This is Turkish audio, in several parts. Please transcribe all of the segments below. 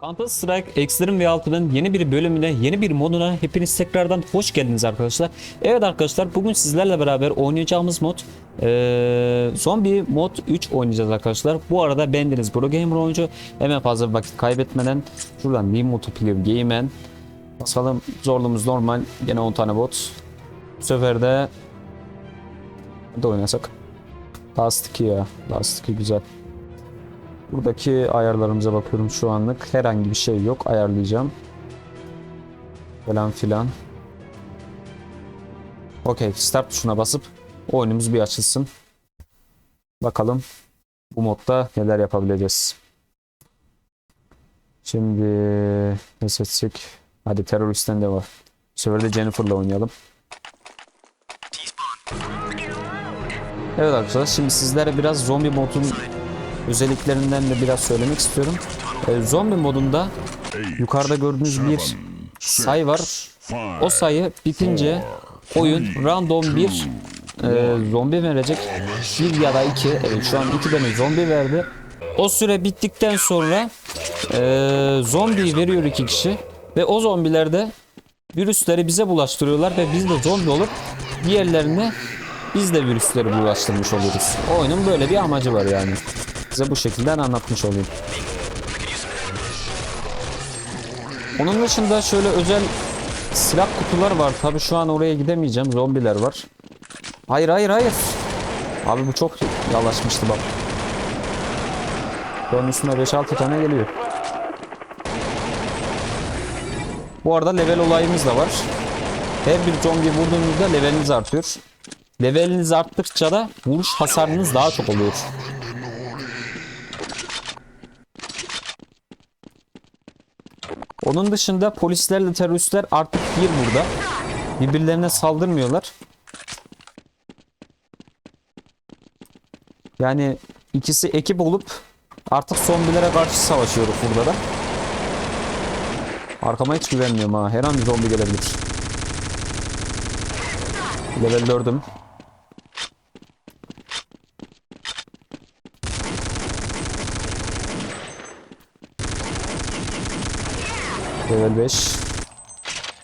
Counter Strike Extreme V6'nın yeni bir bölümüne, yeni bir moduna hepiniz tekrardan hoş geldiniz arkadaşlar. Evet arkadaşlar bugün sizlerle beraber oynayacağımız mod eee Zombie Mod 3 oynayacağız arkadaşlar. Bu arada bendeniz Pro Gamer oyuncu. Hemen fazla bir vakit kaybetmeden şuradan New Multiplayer Game'en basalım. Zorluğumuz normal. Gene 10 tane bot. Bu sefer de de oynasak. Last 2 ya. Last 2 güzel. Buradaki ayarlarımıza bakıyorum şu anlık. Herhangi bir şey yok. Ayarlayacağım. Falan filan. Okey. Start tuşuna basıp oyunumuz bir açılsın. Bakalım bu modda neler yapabileceğiz. Şimdi ne seçsek? Hadi teröristten de var. Bu sefer de Jennifer'la oynayalım. Evet arkadaşlar şimdi sizlere biraz zombi modun özelliklerinden de biraz söylemek istiyorum. Ee, zombi modunda yukarıda gördüğünüz bir sayı var. O sayı bitince oyun random bir e, zombi verecek. Bir ya da iki. Evet şu an iki tane zombi verdi. O süre bittikten sonra e, zombi veriyor iki kişi. Ve o zombiler de virüsleri bize bulaştırıyorlar ve biz de zombi olup diğerlerine biz de virüsleri bulaştırmış oluruz. Oyunun böyle bir amacı var yani. Size bu şekilde anlatmış olayım. Onun dışında şöyle özel silah kutular var. Tabi şu an oraya gidemeyeceğim. Zombiler var. Hayır hayır hayır. Abi bu çok yalaşmıştı bak. An üstüne 5-6 tane geliyor. Bu arada level olayımız da var. Her bir zombi vurduğunuzda leveliniz artıyor. Leveliniz arttıkça da vuruş hasarınız daha çok oluyor. Onun dışında polislerle teröristler artık bir burada. Birbirlerine saldırmıyorlar. Yani ikisi ekip olup artık zombilere karşı savaşıyoruz burada da. Arkama hiç güvenmiyorum ha. Her an bir zombi gelebilir. Level 4'üm. Level 5.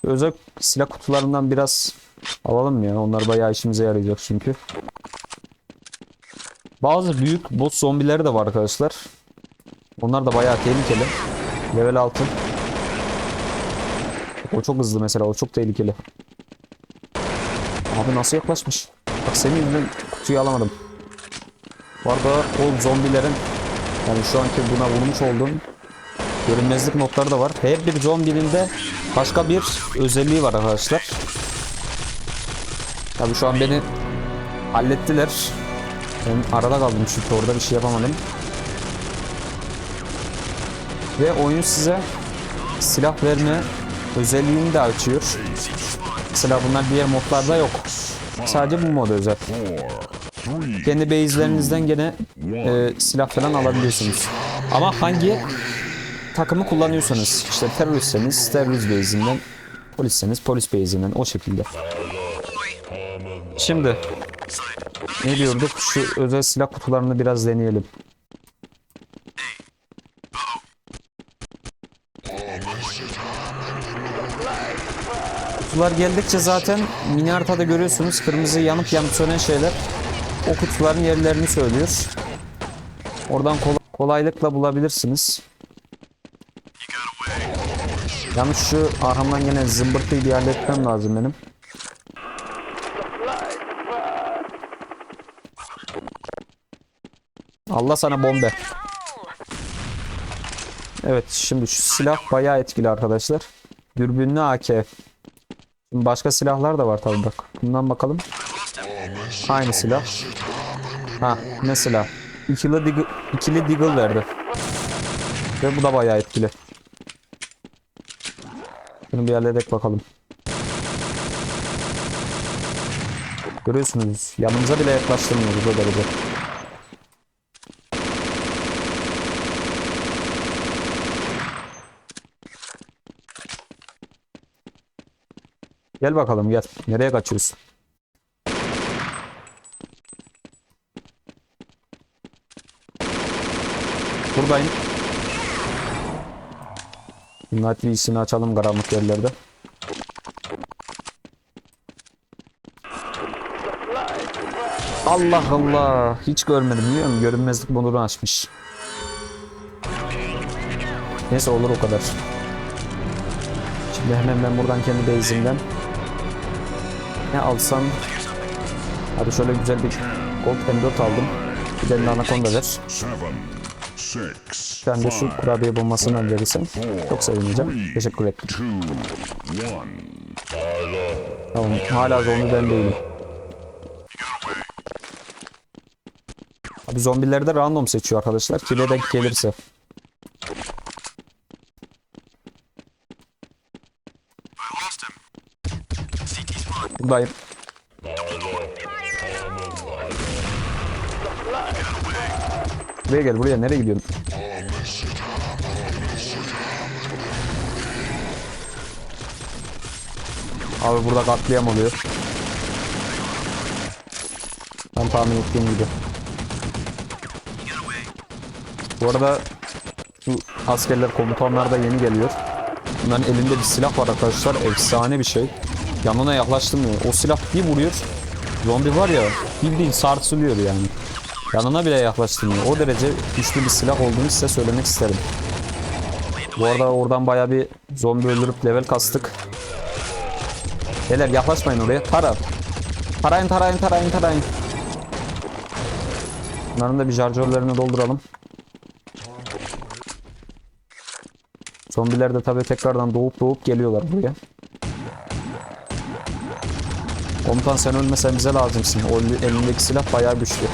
Özel silah kutularından biraz alalım ya. Onlar bayağı işimize yarayacak çünkü. Bazı büyük boss zombileri de var arkadaşlar. Onlar da bayağı tehlikeli. Level 6. O çok hızlı mesela. O çok tehlikeli. Abi nasıl yaklaşmış? Bak senin yüzünden kutuyu alamadım. Bu arada o zombilerin yani şu anki buna vurmuş olduğum görünmezlik notları da var. Her bir zombinin de başka bir özelliği var arkadaşlar. Tabi şu an beni hallettiler. Ben arada kaldım çünkü orada bir şey yapamadım. Ve oyun size silah verme özelliğini de açıyor. Mesela bunlar diğer modlarda yok. Sadece bu mod özel. Kendi base'lerinizden gene e, silah falan alabiliyorsunuz. Ama hangi takımı kullanıyorsanız işte teröristseniz terörist base'inden polisseniz polis base'inden o şekilde. Şimdi ne diyorduk? Şu özel silah kutularını biraz deneyelim. Kutular geldikçe zaten mini haritada görüyorsunuz kırmızı yanıp yanıp sönen şeyler o kutuların yerlerini söylüyor. Oradan kolay, kolaylıkla bulabilirsiniz. Yalnız şu arkamdan yine zımbırtıyı bir halletmem lazım benim. Allah sana bombe. Evet şimdi şu silah bayağı etkili arkadaşlar. Dürbünlü AK. Şimdi başka silahlar da var tabii bak. Bundan bakalım. Aynı silah. Ha ne silah? İkili diggle, ikili diggle verdi. Ve bu da bayağı etkili. Şunu bir halledek bakalım. Görüyorsunuz yanımıza bile yaklaştırmıyoruz o derece. Gel bakalım gel. Nereye kaçıyorsun? Buradayım. Night açalım karanlık yerlerde. Allah Allah. Hiç görmedim biliyor musun? Görünmezlik modunu açmış. Neyse olur o kadar. Şimdi hemen ben buradan kendi base'imden ne alsam Hadi şöyle güzel bir Gold M4 aldım. Bir de Anaconda ver. Ben de şu kurabiye bombasını verirsen çok sevineceğim. Teşekkür ederim. Tamam hala zombi ben değilim. Abi zombileri de random seçiyor arkadaşlar. Kime denk gelirse. Buradayım. Buraya gel buraya nereye gidiyorsun? Abi burada katliam oluyor. Ben tahmin ettiğim gibi. Bu arada şu askerler komutanlar da yeni geliyor. Bunların elinde bir silah var arkadaşlar. Efsane bir şey. Yanına yaklaştım ya. O silah bir vuruyor. Zombi var ya bildiğin sarsılıyor yani. Yanına bile yaklaştırmıyor. O derece güçlü bir silah olduğunu size söylemek isterim. Bu arada oradan baya bir zombi öldürüp level kastık. Beyler yaklaşmayın oraya. Tara. Tarayın tarayın tarayın tarayın. Bunların da bir şarjörlerini dolduralım. Zombiler de tabii tekrardan doğup doğup geliyorlar buraya. Komutan sen ölmesen bize lazımsın. O eli- elindeki silah bayağı güçlü.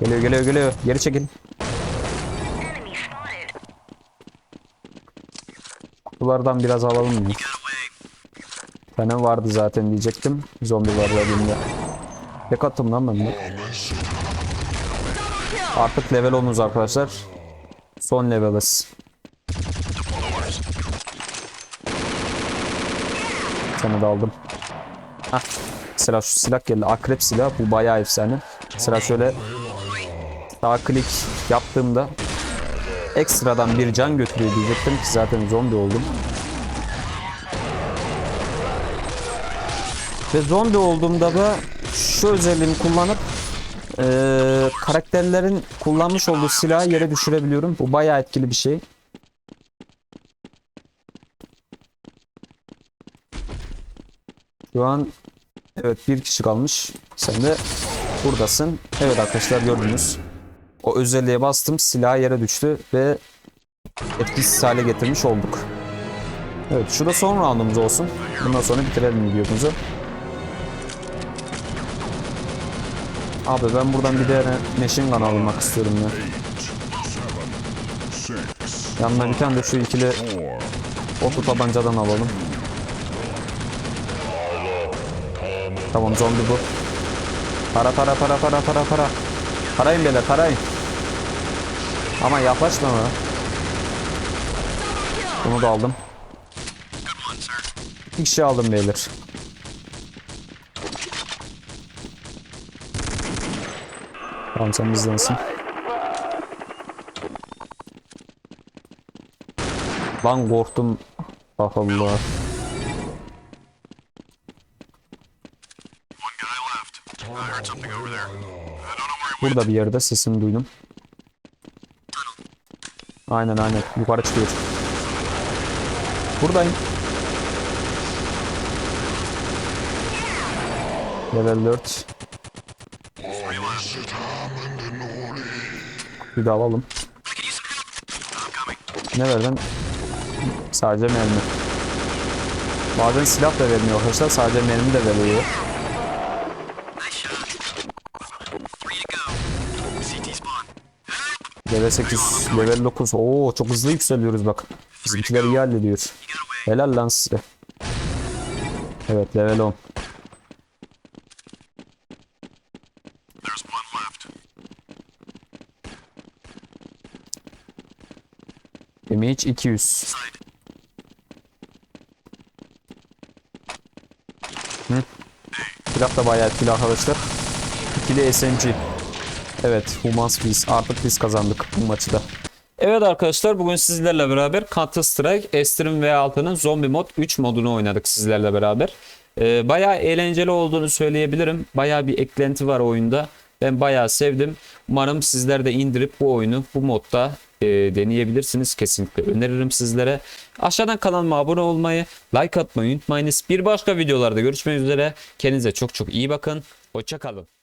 Geliyor geliyor geliyor. Geri çekil. Kutulardan biraz alalım mı? Tane vardı zaten diyecektim. Zombi var elinde. Tek attım lan ben de. Artık level 10'uz arkadaşlar. Son leveliz. Seni de aldım. Hah. Mesela şu silah geldi. Akrep silah. Bu bayağı efsane. Mesela şöyle sağ klik yaptığımda ekstradan bir can götürüyor diyecektim ki zaten zombi oldum. Ve zombi olduğumda da şu özelliğimi kullanıp eee, karakterlerin kullanmış olduğu silahı yere düşürebiliyorum. Bu bayağı etkili bir şey. Şu an evet bir kişi kalmış. Sen de buradasın. Evet arkadaşlar gördünüz. O özelliğe bastım. Silah yere düştü ve etkisiz hale getirmiş olduk. Evet şurada son roundumuz olsun. Bundan sonra bitirelim videomuzu. Abi ben buradan bir de machine gun almak istiyorum ya. Yanına bir tane de şu ikili otu tabancadan alalım. Tamam zombi bu. Para para para para para para. Parayın beyler parayın. Ama yaklaşma bana. Bunu da aldım. İki kişi aldım beyler. Tamam sen bizdensin. Lan korktum. Ah Allah. Burada bir yerde sesini duydum. Aynen aynen yukarı çıkıyor. Buradayım. Level 4. Bir de alalım. Ne verdin? Sadece mermi. Bazen silah da vermiyor arkadaşlar. Sadece mermi de veriyor. Level 8, level 9. Oo çok hızlı yükseliyoruz bak. Bizimkiler iyi hallediyor. Helal lan size. Evet level 10. Damage 200. Hı. Silah da bayağı etkili arkadaşlar. İkili SMG. Evet Humans biz artık biz kazandık bu maçı da. Evet arkadaşlar bugün sizlerle beraber Counter Strike Extreme V6'nın Zombie Mod 3 modunu oynadık sizlerle beraber. Ee, bayağı eğlenceli olduğunu söyleyebilirim. Bayağı bir eklenti var oyunda. Ben bayağı sevdim. Umarım sizler de indirip bu oyunu bu modda e, deneyebilirsiniz. Kesinlikle öneririm sizlere. Aşağıdan kanalıma abone olmayı, like atmayı unutmayınız. Bir başka videolarda görüşmek üzere. Kendinize çok çok iyi bakın. Hoşçakalın.